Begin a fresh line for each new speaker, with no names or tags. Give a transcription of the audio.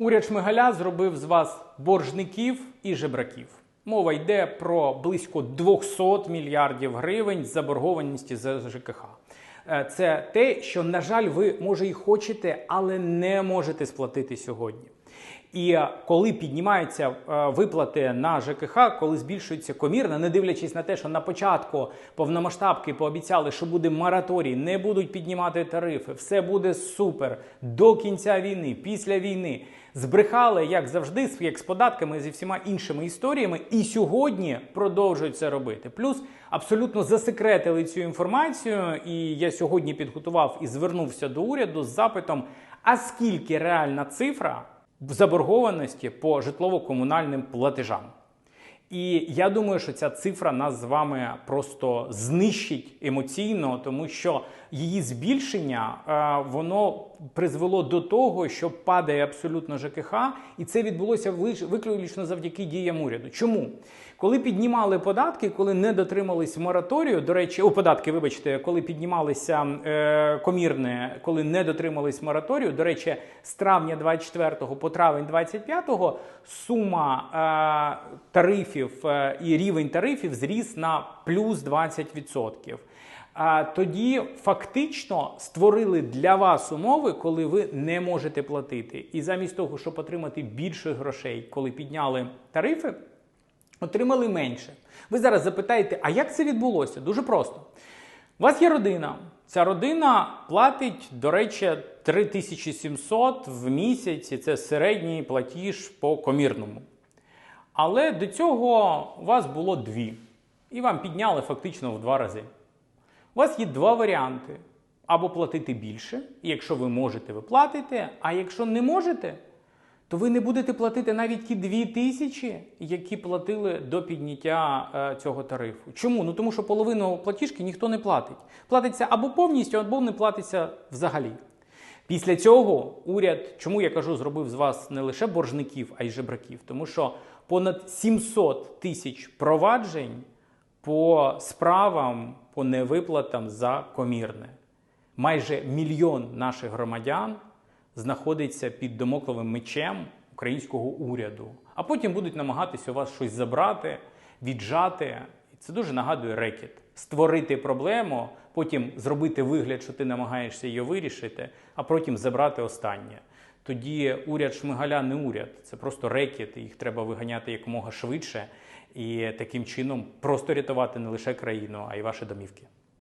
Уряд Шмигаля зробив з вас боржників і жебраків. Мова йде про близько 200 мільярдів гривень заборгованості за ЖКХ. Е, Це те, що, на жаль, ви може і хочете, але не можете сплатити сьогодні. І коли піднімаються е, виплати на ЖКХ, коли збільшується комірна, не дивлячись на те, що на початку повномасштабки пообіцяли, що буде мораторій, не будуть піднімати тарифи, все буде супер до кінця війни, після війни. Збрехали, як завжди, як з податками, зі всіма іншими історіями, і сьогодні продовжують це робити. Плюс абсолютно засекретили цю інформацію. І я сьогодні підготував і звернувся до уряду з запитом: а скільки реальна цифра заборгованості по житлово-комунальним платежам? І я думаю, що ця цифра нас з вами просто знищить емоційно, тому що її збільшення е, воно призвело до того, що падає абсолютно ЖКХ, і це відбулося виключно завдяки діям уряду. Чому? Коли піднімали податки, коли не дотримались мораторію, до речі, о, податки, вибачте, коли піднімалися е, комірне, коли не дотримались мораторію, до речі, з травня 24 по травень 25 сума е, тарифів е, і рівень тарифів зріс на плюс 20%. А тоді фактично створили для вас умови, коли ви не можете платити. І замість того, щоб отримати більше грошей, коли підняли тарифи, отримали менше. Ви зараз запитаєте, а як це відбулося? Дуже просто. У вас є родина. Ця родина платить, до речі, 3700 в місяць, і це середній платіж по комірному. Але до цього у вас було дві. І вам підняли фактично в два рази. У вас є два варіанти: або платити більше, якщо ви можете, ви платите, а якщо не можете, то ви не будете платити навіть ті дві тисячі, які платили до підняття е, цього тарифу. Чому? Ну тому що половину платіжки ніхто не платить. Платиться або повністю, або не платиться взагалі. Після цього уряд, чому я кажу, зробив з вас не лише боржників, а й жебраків, тому що понад 700 тисяч проваджень по справам по невиплатам за комірне. Майже мільйон наших громадян знаходиться під домокловим мечем українського уряду, а потім будуть намагатися у вас щось забрати, віджати. Це дуже нагадує рекет. Створити проблему, потім зробити вигляд, що ти намагаєшся її вирішити, а потім забрати останнє. Тоді уряд Шмигаля не уряд, це просто рекет, їх треба виганяти якомога швидше і таким чином просто рятувати не лише країну, а й ваші домівки.